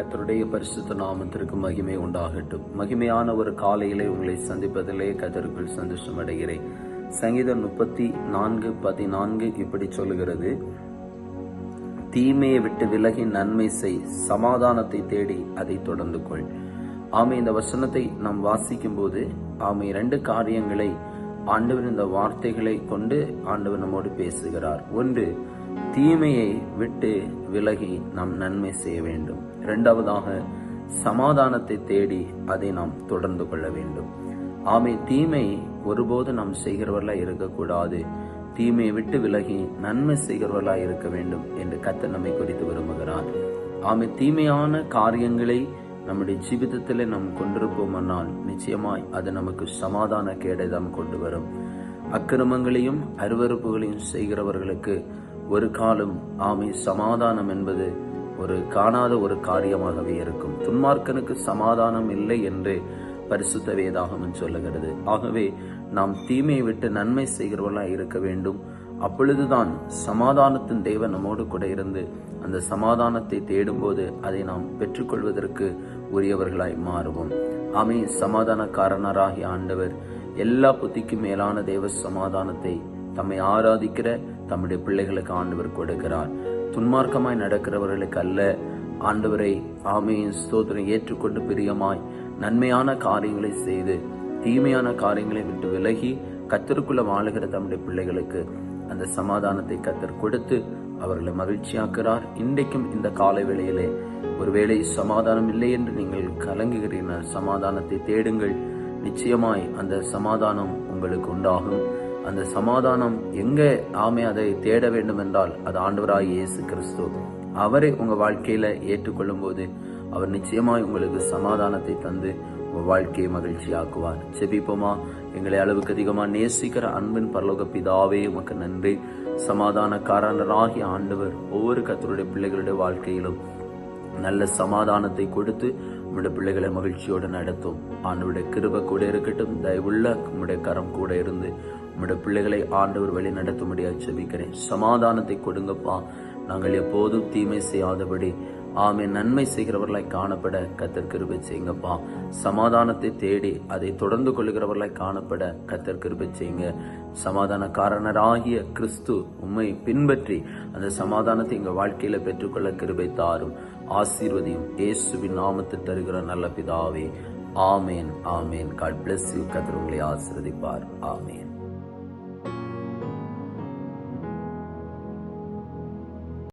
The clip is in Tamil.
கத்தருடைய பரிசுத்த நாமத்திற்கு மகிமை உண்டாகட்டும். மகிமையான ஒரு காலையிலே உங்களை சந்திப்பதிலே கதருக்குள் சந்தோஷம் அடைகிறேன். சங்கீதம் முப்பத்தி நான்கு பதினான்கு இப்படி சொல்லுகிறது. தீமையை விட்டு விலகி நன்மை செய் சமாதானத்தை தேடி அதை தொடர்ந்து கொள். ஆமை இந்த வசனத்தை நாம் வாசிக்கும் போது ஆமை இரண்டு காரியங்களை ஆண்டவர் இந்த வார்த்தைகளை கொண்டு ஆண்டவர் நம்மோடு பேசுகிறார். ஒன்று தீமையை விட்டு விலகி நாம் நன்மை செய்ய வேண்டும். இரண்டாவதாக சமாதானத்தை தேடி அதை நாம் தொடர்ந்து கொள்ள வேண்டும். ஆமை தீமை ஒருபோது நாம் செய்கிறவர்களா இருக்கக்கூடாது. தீமையை விட்டு விலகி நன்மை செய்கிறவர்களா இருக்க வேண்டும் என்று கத்த நம்மை குறித்து விரும்புகிறார். ஆமை தீமையான காரியங்களை நம்முடைய ஜீவிதத்திலே நாம் கொண்டிருப்போமானால் நிச்சயமாய் அது நமக்கு சமாதான கேடை தான் கொண்டு வரும். அக்கிரமங்களையும் அருவறுப்புகளையும் செய்கிறவர்களுக்கு ஒரு காலம் ஆமை சமாதானம் என்பது ஒரு காணாத ஒரு காரியமாகவே இருக்கும். துன்மார்க்கனுக்கு சமாதானம் இல்லை என்று பரிசுத்த வேதாகமன் சொல்லுகிறது. ஆகவே நாம் தீமையை விட்டு நன்மை செய்கிறவர்களாக இருக்க வேண்டும். அப்பொழுதுதான் சமாதானத்தின் தேவன் நம்மோடு கூட இருந்து அந்த சமாதானத்தை தேடும்போது அதை நாம் பெற்றுக்கொள்வதற்கு உரியவர்களாய் மாறுவோம். ஆமே சமாதானக்காரனராகிய ஆண்டவர் எல்லா புத்திக்கும் மேலான தேவ சமாதானத்தை தம்மை ஆராதிக்கிற தம்முடைய பிள்ளைகளுக்கு ஆண்டவர் கொடுக்கிறார். துன்மார்க்கமாய் நடக்கிறவர்களுக்கு அல்ல ஆண்டவரை ஆமையின் ஸ்தோத்திரம் ஏற்றுக்கொண்டு பிரியமாய் நன்மையான காரியங்களை செய்து தீமையான காரியங்களை விட்டு விலகி கத்தருக்குள்ள வாழுகிற தம்முடைய பிள்ளைகளுக்கு அந்த சமாதானத்தை கத்தர் கொடுத்து அவர்களை மகிழ்ச்சியாக்குறார் இன்றைக்கும் இந்த காலை வேளையிலே ஒருவேளை சமாதானம் இல்லை என்று நீங்கள் கலங்குகிறீர்கள். சமாதானத்தை தேடுங்கள். நிச்சயமாய் அந்த சமாதானம் உங்களுக்கு உண்டாகும். அந்த சமாதானம் எங்கே ஆமை அதை தேட வேண்டும் என்றால் அது ஆண்டவராய் இயேசு கிறிஸ்து. அவரை உங்கள் வாழ்க்கையில் ஏற்றுக்கொள்ளும் போது அவர் நிச்சயமாய் உங்களுக்கு சமாதானத்தை தந்து வாழ்க்கையை மகிழ்ச்சியாக்குவார். செபிப்போமா? எங்களை அளவுக்கு அதிகமா நேசிக்கிற அன்பின் பரலோக பிதாவே உமக்கு நன்றி. சமாதானக்காரனராகிய ஆண்டவர் ஒவ்வொரு கத்தருடைய பிள்ளைகளுடைய வாழ்க்கையிலும் நல்ல சமாதானத்தை கொடுத்து உங்களுடைய பிள்ளைகளை மகிழ்ச்சியோடு நடத்தும். ஆண்டவருடைய கிருப கூட இருக்கட்டும் தயவுள்ள உங்களுடைய கரம் கூட இருந்து உங்களுடைய பிள்ளைகளை ஆண்டவர் வழி நடத்தும்படியாக செபிக்கிறேன். சமாதானத்தை கொடுங்கப்பா. நாங்கள் எப்போதும் தீமை செய்யாதபடி ஆமை நன்மை செய்கிறவர்களாய் காணப்பட கத்தர் கிருபை செய்யுங்கப்பா. சமாதானத்தை தேடி அதை தொடர்ந்து கொள்கிறவர்களாய் காணப்பட கத்தர் கிருபை செய்யுங்க. சமாதானக்காரனராகிய கிறிஸ்து உண்மை பின்பற்றி அந்த சமாதானத்தை எங்க வாழ்க்கையில பெற்றுக்கொள்ள கிருபை தாரும். ஆசீர்வதியும் இயேசுவின் நாமத்தை தருகிற நல்ல பிதாவே. ஆமேன் ஆமேன். காட் பிளஸ் யூ கதிர உங்களை ஆசிர்வதிப்பார். ஆமேன்.